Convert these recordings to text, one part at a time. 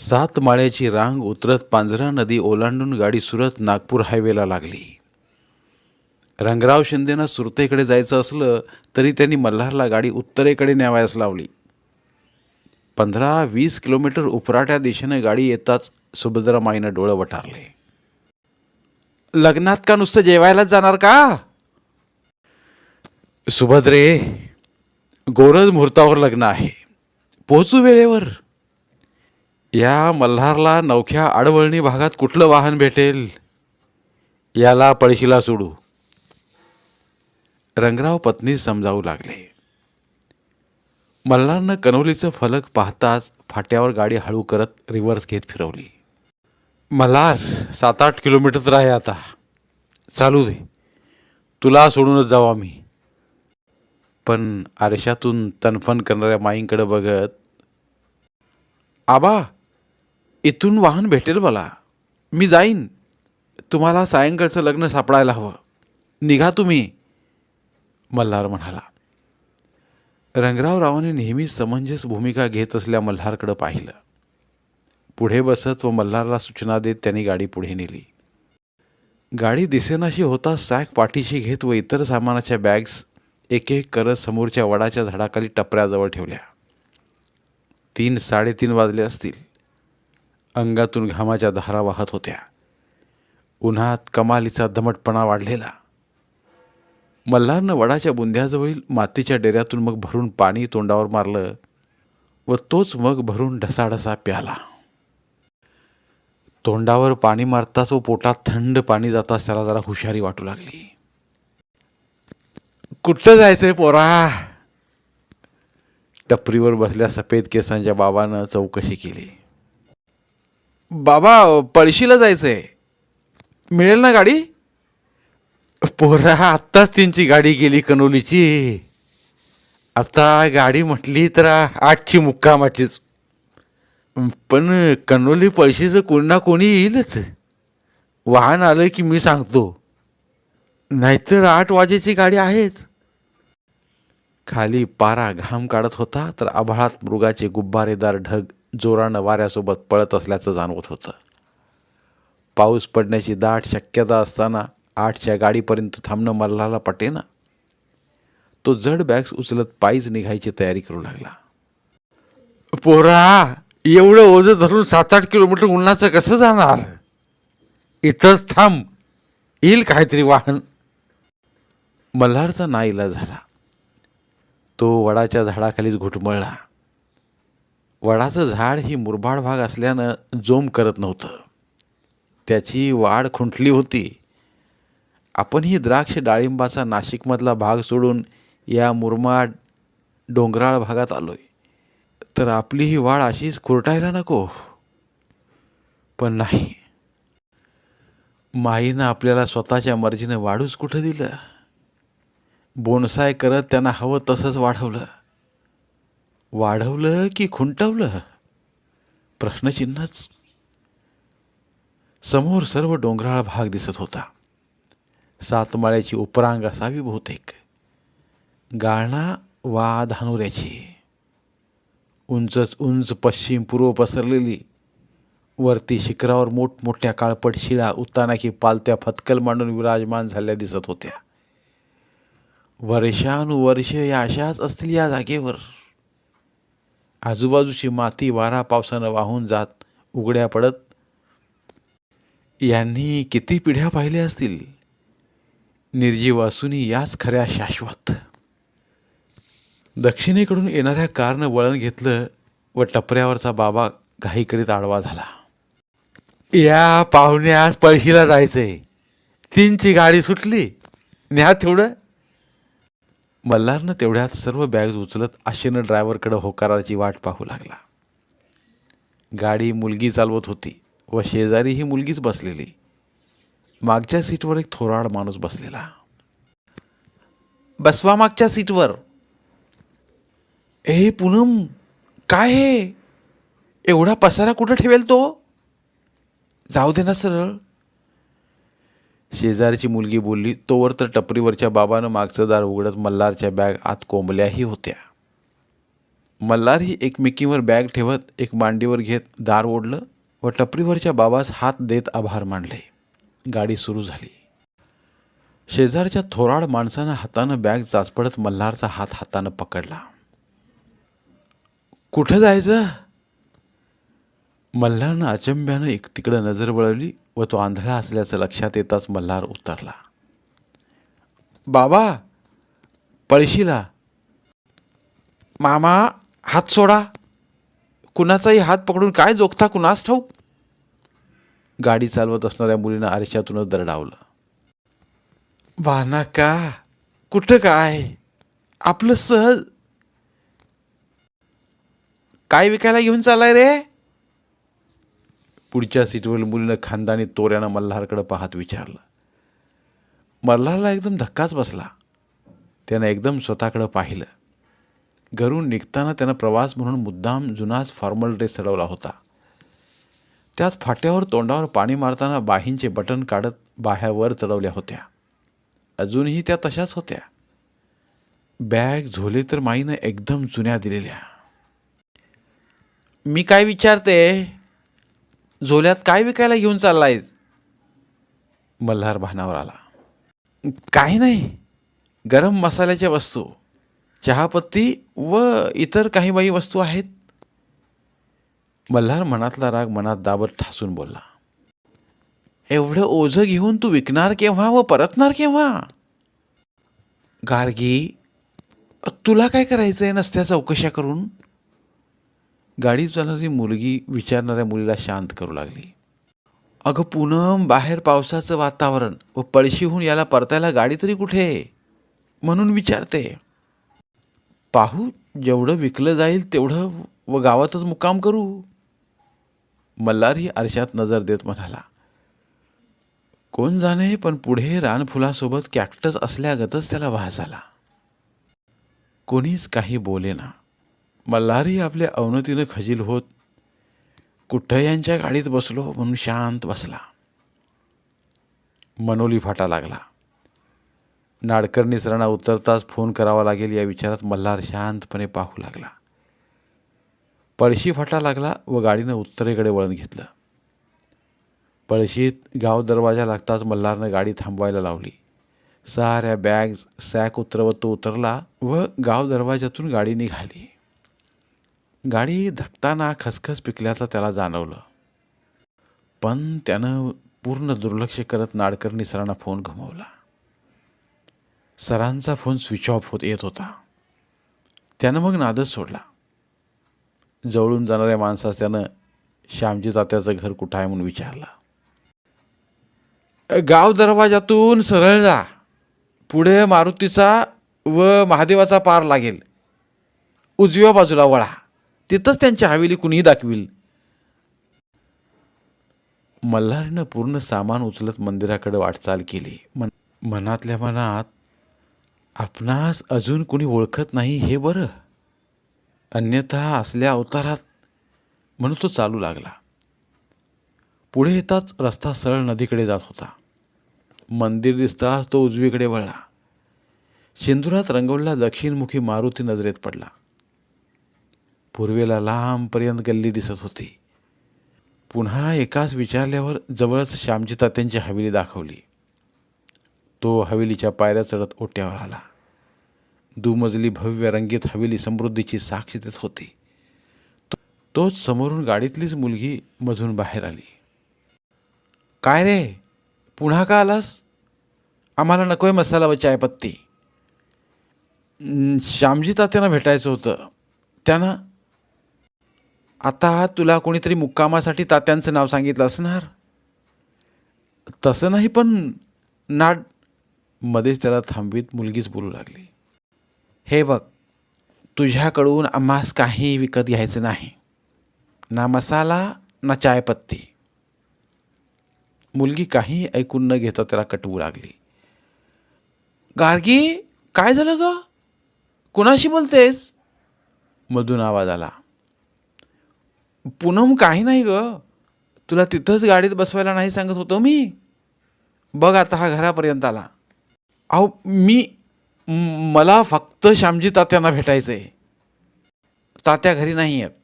सात माळ्याची रांग उतरत पांझरा नदी ओलांडून गाडी सुरत नागपूर हायवेला लागली. रंगराव शिंदेनं सुरतेकडे जायचं असलं तरी त्यांनी मल्हारला गाडी उत्तरेकडे न्यावयास लावली. पंधरा वीस किलोमीटर उपराट्या दिशेनं गाडी येताच सुभद्रामाईनं डोळं वटारले. लग्नात का नुसतं जेवायलाच जाणार का? सुभद्रे गोरज मुहूर्तावर लग्न आहे. पोहोचू वेळेवर. या मल्हारला नवख्या आडवळणी भागात कुठलं वाहन भेटेल? याला पळशीला सोडू. रंगराव पत्नी समजावू लागले. मल्हारनं कनोलीचं फलक पाहताच फाट्यावर गाडी हळू करत रिव्हर्स घेत फिरवली. मल्हार सात आठ किलोमीटर तर आहे आता. चालू दे. तुला सोडूनच जाऊ आम्ही. पण आरशातून तनफन करणाऱ्या माईंकडे बघत आबा इथून वाहन भेटेल मला. मी जाईन. तुम्हाला सायंकाळचं लग्न सापडायला हवं. निघा तुम्ही मल्हार म्हणाला. रंगराव रावाने नेहमी समंजस भूमिका घेत असल्या मल्हारकडं पाहिलं. पुढे बसत व मल्हारला सूचना देत त्यांनी गाडी पुढे नेली. गाडी दिसेनाशी होता सॅक पाठीशी घेत व इतर सामानाच्या बॅग्स एक एक करत समोरच्या वडाच्या झाडाखाली टपऱ्याजवळ ठेवल्या. तीन साडेतीन वाजले असतील. अंगातून घामाच्या धारा वाहत होत्या. उन्हात कमालीचा दमटपणा वाढलेला. मल्हारनं वडाच्या बुंध्याजवळील मातीच्या डेऱ्यातून मग भरून पाणी तोंडावर मारलं व तोच मग भरून ढसाढसा प्याला. तोंडावर पाणी मारताच व पोटात थंड पाणी जाताच त्याला जरा हुशारी वाटू लागली. कुठं जायचंय पोरा? टपरीवर बसल्या सफेद केसांच्या बाबानं चौकशी केली. बाबा पळशीला जायचं आहे मिळेल ना गाडी? पोरा आत्ताच त्यांची गाडी गेली कनोलीची. आता गाडी म्हटली तर आठची मुक्कामाचीच. पण कनोली पळशीचं कोणी ना कोणी येईलच. वाहन आलं की मी सांगतो. नाहीतर आठ वाजेची गाडी आहेच खाली पारा घाम काढत होता तर आभाळात मृगाचे गुब्बारेदार ढग जोरानं वाऱ्यासोबत पळत असल्याचं जाणवत होतं. पाऊस पडण्याची दाट शक्यता असताना आठच्या गाडीपर्यंत थांबणं मल्हारला पटेना. तो जड बॅग्स उचलत पायीच निघायची तयारी करू लागला. पोरा एवढं ओझं धरून सात आठ किलोमीटर उन्हाचं कसं जाणार? इथंच थांब. येईल काहीतरी वाहन. मल्हारचा नाईला झाला. तो वडाच्या झाडाखालीच घुटमळला. वडाचं झाड ही मुरबाड भाग असल्यानं जोम करत नव्हतं. त्याची वाढ खुंटली होती. आपण ही द्राक्ष डाळिंबाचा नाशिकमधला भाग सोडून या मुरमाड डोंगराळ भागात आलो आहे तर आपली ही वाढ अशीच खुरटायला नको. पण नाही. माईनं आपल्याला स्वतःच्या मर्जीनं वाढूच कुठं दिलं? बोनसाय करत त्यांना हवं तसंच वाढवलं. वाढवलं की खुंटवलं? प्रश्नचिन्हच. समोर सर्व डोंगराळ भाग दिसत होता. सातमाळ्याची उपरांग असावी बहुतेक. गाळणा वा धानुऱ्याची उंचच उंच पश्चिम पूर्व पसरलेली. वरती शिखरावर मोठमोठ्या काळपट शिळा उत्तानाकी पालत्या फतकल मांडून विराजमान झाल्या दिसत होत्या. वर्षानुवर्ष या अशाच असतील या जागेवर. आजूबाजूची माती वारा पावसानं वाहून जात उघड्या पडत. यांनी किती पिढ्या पाहिल्या असतील? निर्जीव असूनही याच खऱ्या शाश्वत. दक्षिणेकडून येणाऱ्या कारनं वळण घेतलं व टपऱ्यावरचा बाबा घाई करीत आडवा झाला. या पाहुण्यास पळशीला जायचंय. तीनची गाडी सुटली. न्या तेवढं. मल्हारनं तेवढ्यात सर्व बॅग्ज उचलत आशेनं ड्रायव्हरकडं होकाराची वाट पाहू लागला. गाडी मुलगी चालवत होती व शेजारी ही मुलगीच बसलेली. मागच्या सीटवर एक थोराड माणूस बसलेला. बसवा मागच्या सीटवर ए पूनम काय हे? एवढा पसारा कुठं ठेवेल तो? जाऊ दे ना सरळ. शेजारची मुलगी बोलली तोवर तर टपरीवरच्या बाबानं मागचं दार उघडत मल्हारच्या बॅग आत कोंबल्याही होत्या. मल्हार ही एकमेकीवर बॅग ठेवत एक मांडीवर घेत दार ओढलं व टपरीवरच्या बाबास हात देत आभार मानले. गाडी सुरू झाली. शेजारच्या थोराड माणसानं हातानं बॅग चाचपडत मल्हारचा हात हातानं पकडला. कुठं जायचं? मल्हारनं अचंब्यानं एक तिकडं नजर वळवली व तो आंधळा असल्याचं लक्षात येताच मल्हार उतरला. बाबा पळशीला. मामा हात सोडा. कुणाचाही हात पकडून काय जोखता कुणास ठाऊक. गाडी चालवत असणाऱ्या मुलीनं आरशातूनच दरडावलं. वाना का? कुठं काय? आपलं सहज काय विकायला घेऊन चालाय रे? पुढच्या सीटवरील मुलीनं खानदानी तोऱ्यानं मल्हारकडं पाहत विचारलं. मल्हारला एकदम धक्काच बसला. त्यानं एकदम स्वतःकडं पाहिलं. घरून निघताना त्यानं प्रवास म्हणून मुद्दाम जुनाच फॉर्मल ड्रेस चढवला होता. त्यात फाट्यावर तोंडावर पाणी मारताना बाहींचे बटन काढत बाह्यावर चढवल्या होत्या. अजूनही त्या तशाच होत्या. बॅग झोले तर माईनं एकदम जुन्या दिलेल्या. मी काय विचारते? झोल्यात काय विकायला घेऊन चाललाय? मल्हार भानावर आला. काही नाही. गरम मसाल्याच्या वस्तू चहापत्ती व इतर काही बाई वस्तू आहेत. मल्हार मनातला राग मनात दाबत ठासून बोलला. एवढं ओझं घेऊन तू विकणार केव्हा व परतणार केव्हा? गार्गी तुला काय करायचं आहे नसत्या चौकशा करून? गाडी चालणारी मुलगी विचारणाऱ्या मुलीला शांत करू लागली. अगं पूनम बाहेर पावसाचं वातावरण व पळशीहून याला परतायला गाडी तरी कुठे? म्हणून विचारते. पाहू जेवढं विकलं जाईल तेवढं व गावातच मुक्काम करू. मल्हारही आरशात नजर देत म्हणाला कोण जाणे पण पुढे रानफुलासोबत कॅक्टस असल्यागतच त्याला भास आला. कोणीच काही बोले ना मल्हारही आपल्या अवनतीनं खजील होत. कुठं यांच्या गाडीत बसलो म्हणून शांत बसला. मनोली फाटा लागला. नाडकर निसरांना उतरताच फोन करावा लागेल या विचारात मल्हार शांतपणे पाहू लागला. पळशी फाटा लागला व गाडीनं उत्तरेकडे वळण घेतलं. पळशीत गाव दरवाजा लागताच मल्हारनं गाडी थांबवायला लावली. साऱ्या बॅग सॅक उतरवत तो उतरला व गाव दरवाजातून गाडी निघाली. गाडी धकताना खसखस पिकल्याचं त्याला जाणवलं. पण त्यानं पूर्ण दुर्लक्ष करत नाडकर्णी सरांना फोन घुमवला. सरांचा फोन स्विच ऑफ होत येत होता. त्यानं मग नादच सोडला. जवळून जाणाऱ्या माणसास त्यानं श्यामजी तात्याचं घर कुठं आहे म्हणून विचारलं. गाव दरवाजातून सरळ जा. पुढे मारुतीचा व महादेवाचा पार लागेल. उजव्या बाजूला वळा. तिथंच त्यांची हवेली कुणीही दाखवील. मल्हारीनं पूर्ण सामान उचलत मंदिराकडे वाटचाल केली. मन मनातल्या मनात आपणास अजून कुणी ओळखत नाही हे बरं. अन्यथा असल्या अवतारात म्हणून तो चालू लागला. पुढे येताच रस्ता सरळ नदीकडे जात होता. मंदिर दिसताच तो उजवीकडे वळला. शेंदुरात रंगवलेला दक्षिणमुखी मारुती नजरेत पडला. पूर्वेला लांबपर्यंत गल्ली दिसत होती. पुन्हा एकाच विचारल्यावर जवळच श्यामजी तात्यांची हवेली दाखवली. तो हवेलीच्या पायऱ्या चढत ओट्यावर आला. दुमजली भव्य रंगीत हवेली समृद्धीची साक्ष देत होती. तो- तोच समोरून गाडीतलीच मुलगी मधून बाहेर आली. काय रे? पुन्हा का आलास? आम्हाला नकोय मसाला व चायपत्ती श्यामजी तात्यांना भेटायचं होतं. त्यांना आता तुला कोणीतरी मुक्कामासाठी तात्यांचं नाव सांगितलं असणार? तसं नाही पण नाड मध्येच त्याला थांबवीत मुलगीच बोलू लागली. हे बघ तुझ्याकडून आम्हास काही विकत घ्यायचं नाही. ना मसाला ना चायपत्ती. मुलगी काही ऐकून न घेता त्याला कटवू लागली. गार्गी काय झालं ग? कुणाशी बोलतेस? मधून आवाज आला. पूनम काही नाही ग. तुला तिथंच गाडीत बसवायला नाही सांगत होतो मी. बघ आता हा घरापर्यंत आला. अहो मी मला फक्त श्यामजी तात्यांना भेटायचं आहे तात्या घरी नाही आहेत.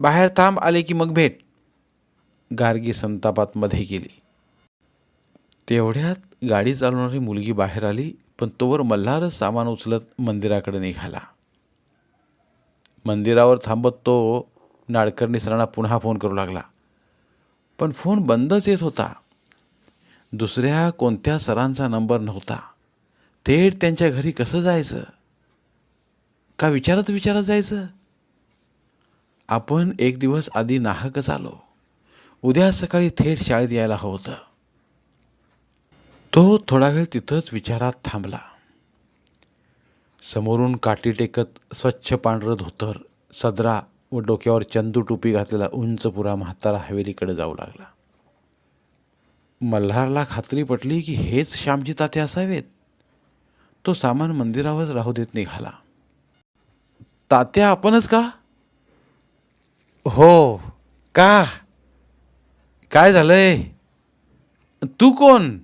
बाहेर थांब आले की मग भेट. गार्गी संतापात मध्ये गेली. तेवढ्यात गाडी चालवणारी मुलगी बाहेर आली पण तोवर मल्हारच सामान उचलत मंदिराकडे निघाला. मंदिरावर थांबत तो नाडकर्णी सरांना पुन्हा फोन करू लागला. पण फोन बंदच येत होता. दुसऱ्या कोणत्या सरांचा नंबर नव्हता. थेट त्यांच्या घरी कसं जायचं? का विचारत विचारत जायचं? आपण एक दिवस आधी नाहकच आलो. उद्या सकाळी थेट शाळेत यायला हवं होतं. तो थोडा वेळ तिथंच विचारात थांबला. समोरून काठी टेकत स्वच्छ पांढरं धोतर सदरा व डोक्यावर चंदू टोपी घातलेला उंच पुरा म्हातारा हवेलीकडे जाऊ लागला. मल्हारला खात्री पटली की हेच श्यामजी ताते असावेत. तो सामान मंदिरावरच राहू देत निघाला. तात्या आपणच का? हो का? काय झालंय? तू कोण?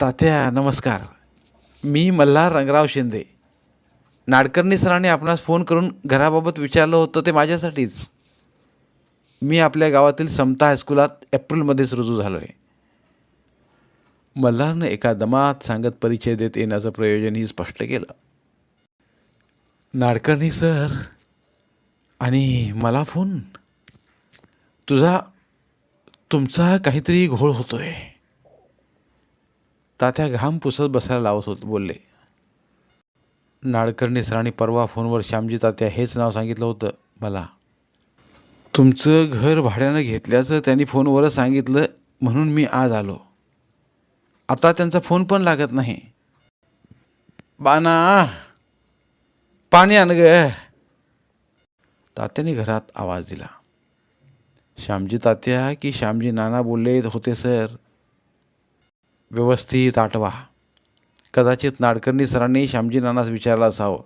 तात्या नमस्कार. मी मल्हार रंगराव शिंदे. नाडकर्णी सरांनी आपणास फोन करून घराबाबत विचारलं होतं ते माझ्यासाठीच. मी आपल्या गावातील समता हायस्कुलात एप्रिलमध्येच रुजू झालो आहे मल्हारनं एका दमात सांगत परिचय देत येण्याचं प्रयोजनही स्पष्ट केलं. नाडकर्णी सर आणि मला फोन. तुझा तुमचा काहीतरी घोळ होतोय. तात्या घाम पुसत बसायला लावत होत बोलले. नाडकर्णी सरांनी परवा फोनवर श्यामजी तात्या हेच नाव सांगितलं होतं मला. तुमचं घर भाड्यानं घेतल्याचं त्यांनी फोनवरच सांगितलं म्हणून मी आज आलो. आता त्यांचा फोन पण लागत नाही. बाना पाणी आण ग. तात्याने घरात आवाज दिला. श्यामजी तात्या की श्यामजी नाना बोलले होते सर. व्यवस्थित आठवा. कदाचित नाडकर्णी सरांनी श्यामजी नानास विचारलं असावं.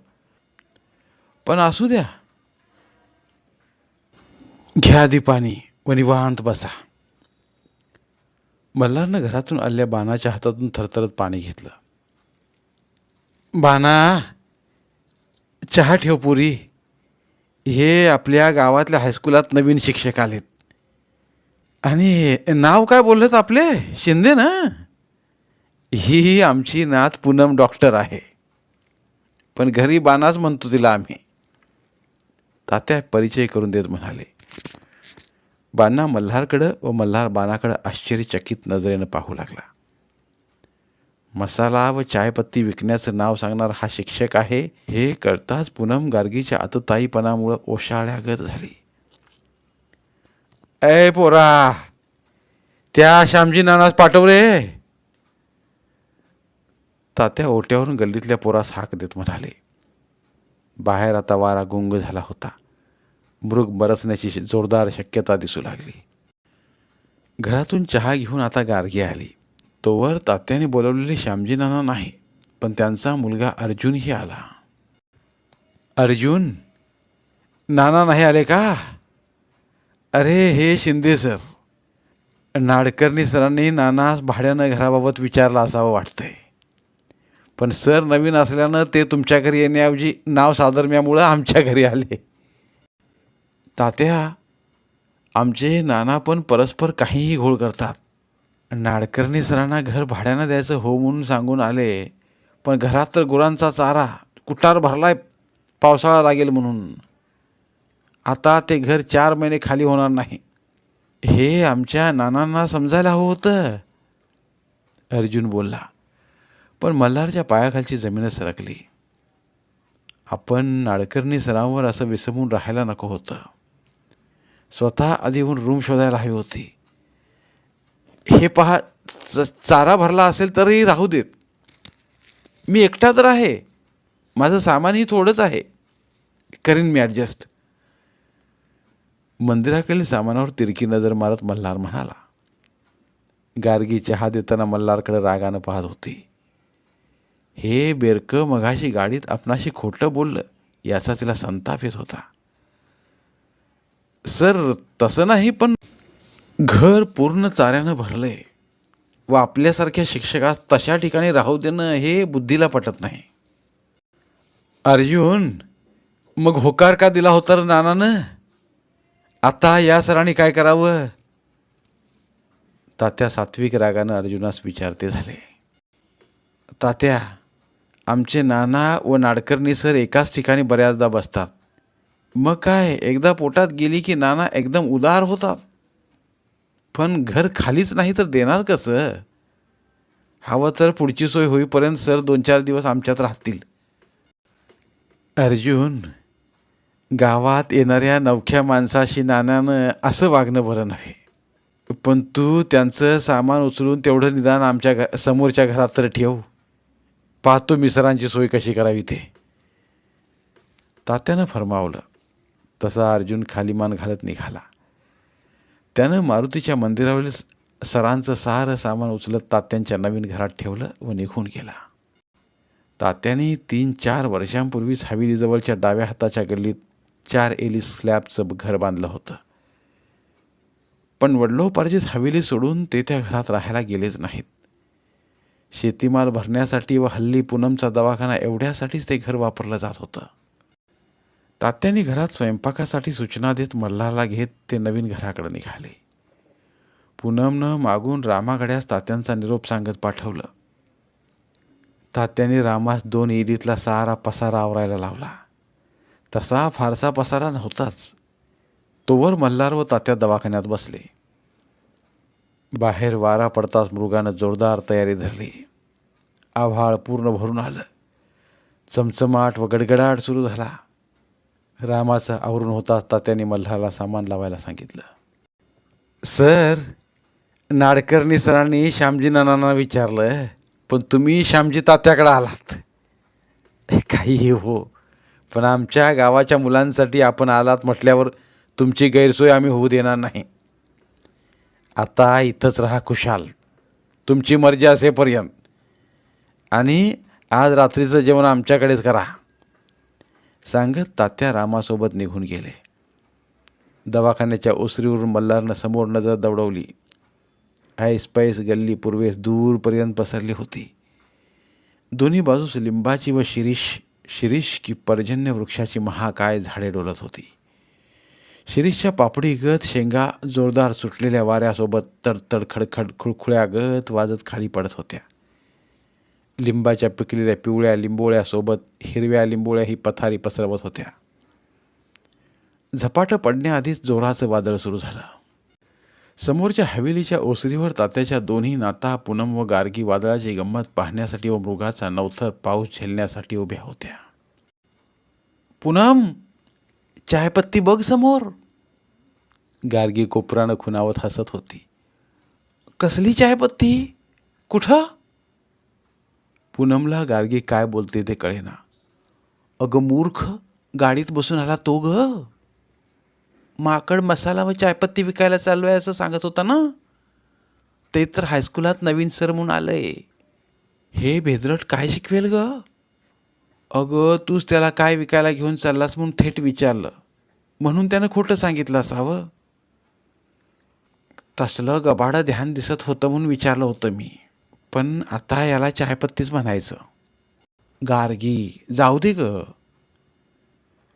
पण असू द्या. घ्या आधी पाणी व निवांत बसा. मल्हारनं घरातून आलेल्या बाणाच्या हातातून थरथरत पाणी घेतलं. बाणा चहा ठेव पुरी. हे आपल्या गावातल्या हायस्कुलात नवीन शिक्षक आलेत. आणि नाव काय बोललेत आपले? शिंदे ना? ही आमची नात पूनम डॉक्टर आहे. पण घरी बाणाच म्हणतो तिला आम्ही. तात्या परिचय करून देत म्हणाले बाणा मल्हारकडं व मल्हार बाणाकडं आश्चर्यचकित नजरेनं पाहू लागला. मसाला व चायपत्ती विकण्याचं नाव सांगणार हा शिक्षक आहे. हे कळताच पूनम गार्गीच्या आतताईपणामुळं ओशाळ्यागत झाली. ए पोरा त्या श्यामजी नानास पाठव रे. तात्या ओट्यावरून गल्लीतल्या पोरास हाक देत म्हणाले बाहेर आता वारा गुंग झाला होता. मृग बरसण्याची जोरदार शक्यता दिसू लागली. घरातून चहा घेऊन आता गार्गी आली. तोवर तात्याने बोलवलेले श्यामजी नाना नाही पण त्यांचा मुलगा अर्जुनही आला. अर्जुन नाना नाही आले का? अरे हे शिंदे सर नाडकर्णी सरांनी नानास भाड्यानं घराबाबत विचारला असावं वाटतंय. पण सर नवीन असल्यानं ते तुमच्या घरी येण्याऐवजी नाव साधर्म्यामुळं आमच्या घरी आले. तात्या आमचे नाना पण परस्पर काहीही घोळ करतात. नाडकर्णी सरांना घर भाड्यानं द्यायचं हो म्हणून सांगून आले. पण घरात तर गुरांचा चारा कुटार भरलाय पावसाळा लागेल म्हणून. आता ते घर चार महिने खाली होणार नाही. हे आमच्या नानांना समजायला हवं होतं. अर्जुन बोलला पण मल्हारच्या पायाखालची जमीनच सरकली. आपण नाडकर्णी सरांवर असं विसंबून राहायला नको होतं. स्वतः आधी येऊन रूम शोधायला हवी होती. हे पहा च चारा भरला असेल तरी राहू देत. मी एकटा तर आहे. माझं सामानही थोडंच आहे. करीन मी ॲडजस्ट मंदिराकडील सामानावर तिरकी नजर मारत मल्हार म्हणाला. गार्गी चहा देताना मल्हारकडे रागानं पाहत होती. हे बेरकं मघाशी गाडीत आपणाशी खोटं बोललं याचा तिला संताप येत होता. सर तसं नाही पण घर पूर्ण चाऱ्यानं भरलंय व आपल्यासारख्या शिक्षकास तशा ठिकाणी राहू देणं हे बुद्धीला पटत नाही. अर्जुन मग होकार का दिला होता रे नानानं? आता या सरांनी काय करावं? तात्या सात्विक रागानं अर्जुनास विचारते झाले. तात्या आमचे नाना व नाडकर्णी सर एकाच ठिकाणी बऱ्याचदा बसतात. मग काय एकदा पोटात गेली की नाना एकदम उदार होतात. पण घर खालीच नाही तर देणार कसं? हवं तर पुढची सोय होईपर्यंत सर दोन चार दिवस आमच्यात राहतील. अर्जुन गावात येणाऱ्या नवख्या माणसाशी नाण्यानं असं वागणं बरं नव्हे. पण तू त्यांचं सामान उचलून तेवढं निदान आमच्या घ समोरच्या घरात तर ठेव. पाहतो मिसरांची सोय कशी करावी ते. तात्यानं फरमावलं तसा अर्जुन खाली मान घालत निघाला. त्यानं मारुतीच्या मंदिरावरील सरांचं सारं सामान उचलत तात्यांच्या नवीन घरात ठेवलं व निघून गेला. तात्याने तीन चार वर्षांपूर्वीच हवेलीजवळच्या डाव्या हाताच्या गल्लीत चार एली स्लॅबचं घर बांधलं होतं. पण वडलोपार्जित हवेली सोडून ते त्या घरात राहायला गेलेच नाहीत. शेतीमाल भरण्यासाठी व हल्ली पूनमचा दवाखाना एवढ्यासाठीच ते घर वापरलं जात होतं. तात्यांनी घरात स्वयंपाकासाठी सूचना देत मल्हारला घेत ते नवीन घराकडे निघाले. पूनमनं मागून रामागड्यास तात्यांचा निरोप सांगत पाठवलं. तात्याने रामास दोन ईदीतला सारा पसारा आवरायला लावला. तसा फारसा पसारा नव्हताच. तोवर मल्हार व तात्या दवाखान्यात बसले. बाहेर वारा पडताच मृगानं जोरदार तयारी धरली. आभाळ पूर्ण भरून आलं. चमचमाट व गडगडाट सुरू झाला. रामाचं आवरून होताच तात्याने मल्हारला सामान लावायला सांगितलं. सर नाडकर्णी सरांनी श्यामजी नानांना विचारलं पण तुम्ही श्यामजी तात्याकडे आलात. काही हो पण आमच्या गावाच्या मुलांसाठी आपण आलात म्हटल्यावर तुमची गैरसोय आम्ही होऊ देणार नाही. आता इथंच राहा खुशाल. तुमची मर्जी असेपर्यंत. आणि आज रात्रीचं जेवण आमच्याकडेच करा. सांगत तात्या रामासोबत निघून गेले. दवाखान्याच्या ओसरीवरून मल्हारनं समोर नजर दौडवली ऐस पैस गल्ली पूर्वेस दूरपर्यंत पसरली होती. दोन्ही बाजूस लिंबाची व शिरीष शिरीष की पर्जन्य वृक्षाची महाकाय झाडे डोलत होती. शिरीषच्या पापडीगत शेंगा जोरदार सुटलेल्या वाऱ्यासोबत तडतड खडखड खुळखुळ्यागत वाजत खाली पडत होत्या. लिंबाच्या पिकलेल्या पिवळ्या लिंबोळ्यासोबत हिरव्या लिंबोळ्या ही पथारी पसरवत होत्या. झपाटं पडण्याआधीच जोराचं वादळ सुरू झालं. समोरच्या हवेलीच्या ओसरीवर तात्याच्या दोन्ही नाता पूनम व गार्गी वादळाची गंमत पाहण्यासाठी व मृगाचा नवथर पाऊस झेलण्यासाठी उभ्या होत्या. पूनम चायपत्ती बघ समोर. गार्गी कोपरानं खुनावत हसत होती. कसली चायपत्ती? कुठं? पूनमला गार्गी काय बोलते ते कळेना. अगं मूर्ख गाडीत बसून आला तो ग. माकड मसाला व चायपत्ती विकायला चाललो आहे असं सांगत होता ना? ते तर हायस्कुलात नवीन सर म्हणून आलंय. हे भेदरट काय शिकवेल ग? अगं तूच त्याला काय विकायला घेऊन चाललास म्हणून थेट विचारलं. म्हणून त्यानं खोटं सांगितलं असावं. तसलं गबाडं ध्यान दिसत होतं म्हणून विचारलं होतं मी. पण आता याला चायपत्तीच म्हणायचं. गार्गी जाऊ दे ग.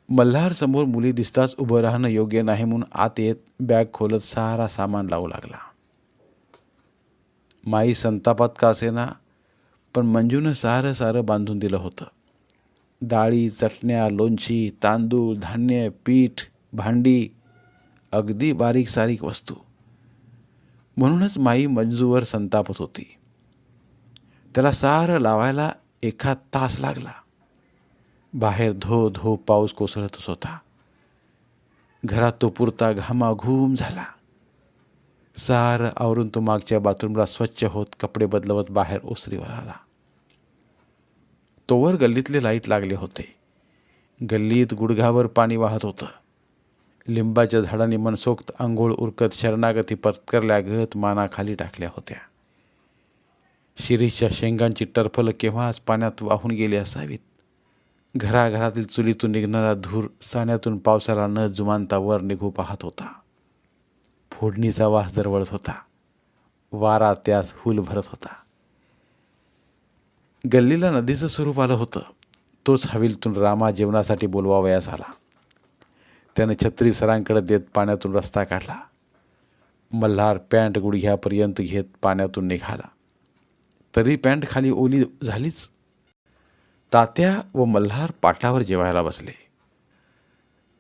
मल्हार समोर मुली दिसताच उभं राहणं योग्य नाही म्हणून आत येत बॅग खोलत सारा सामान लावू लागला. माई संतापात का असेना पण मंजूनं सारं सारं बांधून दिलं होतं. डाळी चटण्या लोणची तांदूळ धान्य पीठ भांडी अगदी बारीक सारीक वस्तू. म्हणूनच माई मंजूवर संतापत होती. त्याला सारं लावायला एखाद तास लागला. बाहेर धो धो पाऊस कोसळतच होता. घरात तो पुरता घामाघूम झाला. सारं आवरून तो मागच्या बाथरूमला स्वच्छ होत कपडे बदलवत बाहेर ओसरीवर आला. तोवर गल्लीतले लाइट लागले होते. गल्लीत गुडघावर पाणी वाहत होतं. लिंबाच्या झाडाने मनसोक्त आंघोळ उरकत शरणागती पत्करल्यागत मानाखाली टाकल्या होत्या. शिरीषच्या शेंगांची टरफलं केव्हाच पाण्यात वाहून गेली असावीत? घराघरातील चुलीतून निघणारा धूर साण्यातून पावसाला न जुमानता वर निघू पाहत होता. फोडणीचा वास दरवळत होता. वारा त्यास हुल भरत होता. गल्लीला नदीचं स्वरूप आलं होतं. तोच हवेलीतून रामा जेवणासाठी बोलवावयास आला. त्यानं छत्री सरांकडे देत पाण्यातून रस्ता काढला. मल्हार पॅन्ट गुडघ्यापर्यंत घेत पाण्यातून निघाला. तरी पॅन्ट खाली ओली झालीच. तात्या व मल्हार पाटावर जेवायला बसले.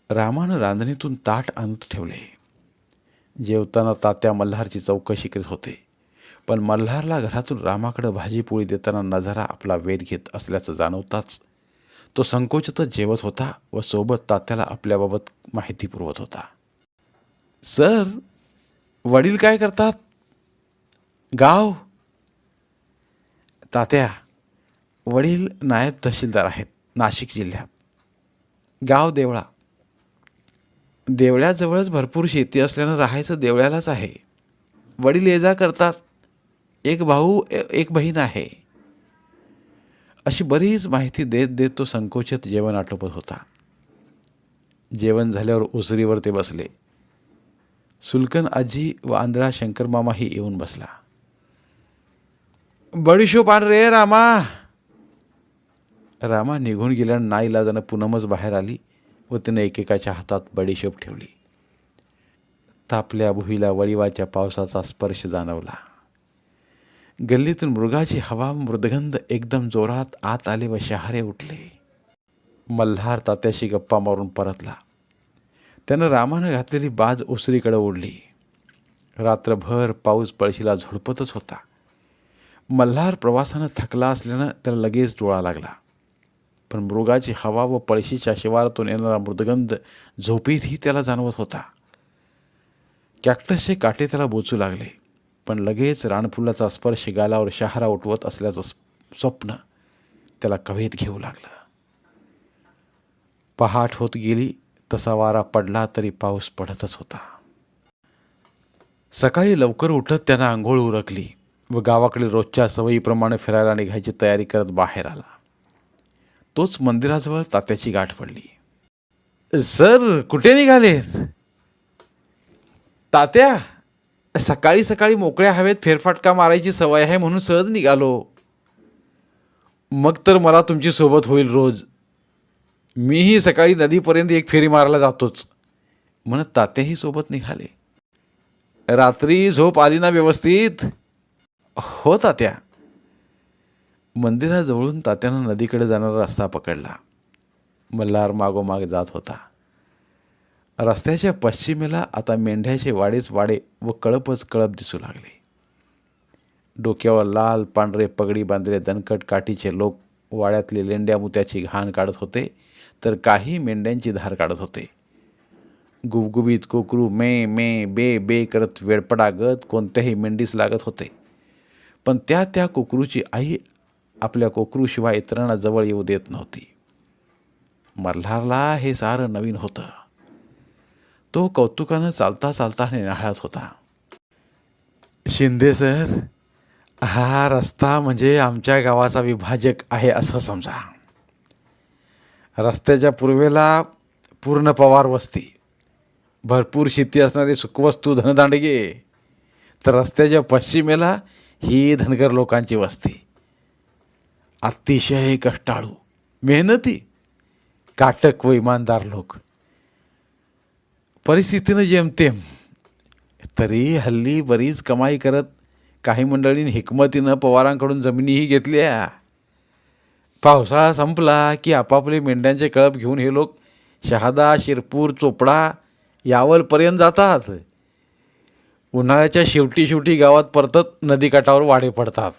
रामानं रांधणीतून ताट आणत ठेवले. जेवताना तात्या मल्हारची चौकशी करीत होते. पण मल्हारला घरातून रामाकडे भाजी पोळी देताना नजारा आपला वेध घेत असल्याचं जाणवताच तो संकोचतच जेवत होता व सोबत तात्याला आपल्याबाबत माहिती पुरवत होता. सर वडील काय करतात? गाव. तात्या वडील नायब तहसीलदार आहेत नाशिक जिल्ह्यात. गाव देवळा. देवळ्याजवळच भरपूर शेती असल्यानं राहायचं देवळ्यालाच आहे. वडील ये जा करतात. एक भाऊ एक बहीण आहे. अशी बरीच माहिती देत देत तो संकोचित जेवण आटोपत होता. जेवण झाल्यावर उसरीवर ते बसले. सुलकन आजी व आंधळा शंकरमामाही येऊन बसला. बडीशोप आण रे रामा. रामा निघून गेल्यानं नाईलाजानं पुनमच बाहेर आली व तिने एकेकाच्या हातात बडीशोप ठेवली. तापल्या भुईला वळीवाच्या पावसाचा स्पर्श जाणवला. गल्लीतून मृगाची हवा मृदगंध एकदम जोरात आत आले व शहारे उठले. मल्हार तात्याशी गप्पा मारून परतला. त्यानं रामानं घातलेली बाज उसरीकडे ओढली. रात्रभर पाऊस पळशीला झोडपतच होता. मल्हार प्रवासानं थकला असल्यानं त्याला लगेच डोळा लागला. पण मृगाची हवा व पळशीच्या शिवारातून येणारा मृदगंध झोपेतही त्याला जाणवत होता. कॅक्टसचे काटे त्याला बोचू लागले. पण लगेच रानफुलाचा स्पर्श गालावर शहारा उठवत असल्याचं स्वप्न त्याला कवेत घेऊ लागलं. पहाट होत गेली तसा वारा पडला तरी पाऊस पडतच होता. सकाळी लवकर उठत त्यानं आंघोळ उरकली व गावाकडे रोजच्या सवयीप्रमाणे फिरायला निघायची तयारी करत बाहेर आला. तोच मंदिराजवळ तात्याची गाठ पडली. सर कुठे निघालेत? तात्या सकाळी सकाळी मोकळ्या हवेत फेरफाटका मारायची सवय आहे म्हणून सहज निघालो. मग तर मला तुमची सोबत होईल रोज. मीही सकाळी नदीपर्यंत एक फेरी मारायला जातोच. म्हणत तात्याही सोबत निघाले. रात्री झोप आली ना व्यवस्थित? हो तात्या. मंदिराजवळून तात्यानं नदीकडे जाणारा रस्ता पकडला. मल्हार मागोमाग जात होता. रस्त्याच्या पश्चिमेला आता मेंढ्याचे वाडेच वाडे व कळपच कळप दिसू लागले. डोक्यावर लाल पांढरे पगडी बांधलेले दणकट काठीचे लोक वाड्यातले लेंड्या मुत्याची घाण काढत होते तर काही मेंढ्यांची धार काढत होते. गुबगुबीत कोकरू मे मे बे बे करत वेडपडागत कोणत्याही मेंढीस लागत होते. पण त्या त्या कोकरूची आई आपल्या कोकरूशिवाय इतरांना जवळ येऊ देत नव्हती. मल्हारला हे सारं नवीन होतं. तो कौतुकानं चालता चालता निनाळत होता. शिंदे सर हा रस्ता म्हणजे आमच्या गावाचा विभाजक आहे असं समजा. रस्त्याच्या पूर्वेला पूर्ण पवार वस्ती भरपूर शेती असणारी सुखवस्तू धनदांडगे तर रस्त्याच्या पश्चिमेला ही धनगर लोकांची वस्ती. अतिशय कष्टाळू मेहनती काटक व इमानदार लोक. परिस्थितीनं जेमतेम तरी हल्ली बरीच कमाई करत काही मंडळींनी हिकमतीनं पवारांकडून जमिनीही घेतल्या. पावसाळा संपला की आपापले मेंढ्यांचे कळप घेऊन हे लोक शहादा शिरपूर चोपडा यावलपर्यंत जातात. उन्हाळ्याच्या शेवटी शेवटी गावात परतत नदीकाठावर वाडे पडतात.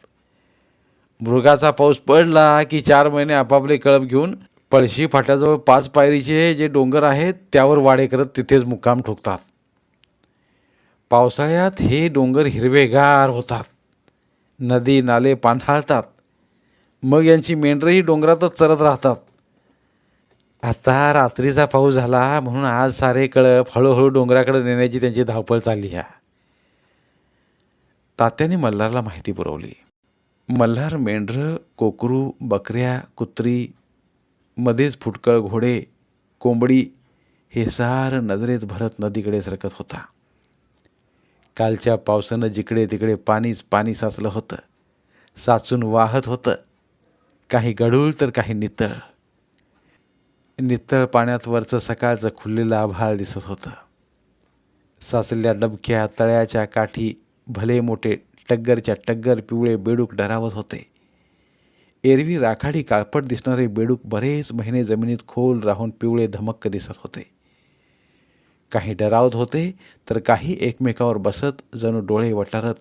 मृगाचा पाऊस पडला की चार महिने आपापले कळप घेऊन पळशी फाट्याजवळ पाच पायरीचे जे डोंगर आहेत त्यावर वाडे करत तिथेच मुक्काम ठोकतात. पावसाळ्यात हे डोंगर हिरवेगार होतात. नदी नाले पानहाळतात. मग यांची मेंढरंही डोंगरातच चरत राहतात. आता रात्रीचा पाऊस झाला म्हणून आज सारे कळप हळूहळू डोंगराकडे नेण्याची त्यांची धावपळ चालली ह्या तात्याने मल्हारला माहिती पुरवली. मल्हार मेंढरं कोकरू बकऱ्या कुत्री मध्येच फुटकळ घोडे कोंबडी हे सारं नजरेत भरत नदीकडे सरकत होता. कालच्या पावसानं जिकडे तिकडे पाणीच पाणी साचलं होतं. साचून वाहत होतं. काही गढूळ तर काही नितळ. नितळ पाण्यात वरचं सकाळचं खुललेलं आभाळ दिसत होतं. साचलेल्या डबक्या तळ्याच्या काठी भले मोठे टग्गरच्या टग्गर पिवळे बेडूक डरावत होते. एरवी राखाडी काळपट दिसणारे बेडूक बरेच महिने जमिनीत खोल राहून पिवळे धमक्क दिसत होते. काही डरावत होते तर काही एकमेकावर बसत जणू डोळे वटारत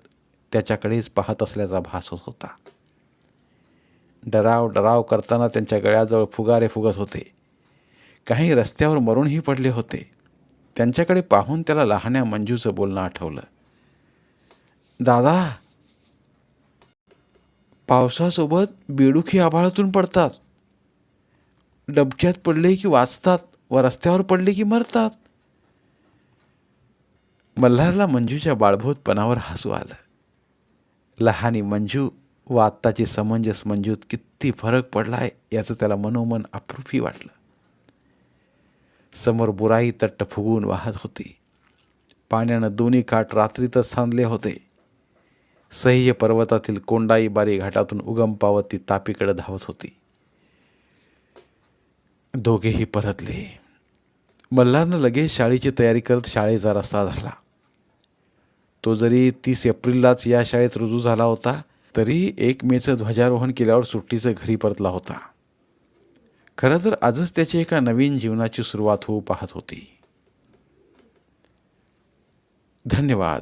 त्याच्याकडेच पाहत असल्याचा भास होत होता. डराव डराव करताना त्यांच्या गळ्याजवळ फुगारे फुगत होते. काही रस्त्यावर मरूनही पडले होते. त्यांच्याकडे पाहून त्याला लहान्या मंजूचं बोलणं आठवलं. दादा पावसासोबत बेडूखी आभाळातून पडतात. डबक्यात पडले की वाचतात व रस्त्यावर पडले की मरतात. मल्हारला मंजूच्या बाळभूतपणावर हसू आलं. लहानी मंजू व आत्ताची समंजस मंजूत किती फरक पडलाय याचं त्याला मनोमन अप्रूपही वाटलं. समोर बुराई तट्ट फुगून वाहत होती. पाण्यानं दोन्ही काठ रात्रीतच सांधले होते. सह्य पर्वतातील कोंडाई बारी घाटातून उगम पावत ती तापीकडे धावत होती. दोघेही परतले. मल्हारनं लगेच शाळेची तयारी करत शाळेचा रस्ता धरला. तो जरी तीस एप्रिललाच या शाळेत रुजू झाला होता तरी एक मेचं ध्वजारोहण केल्यावर सुट्टीचं घरी परतला होता. खरं तर आजच त्याची एका नवीन जीवनाची सुरुवात होऊ पाहत होती. धन्यवाद.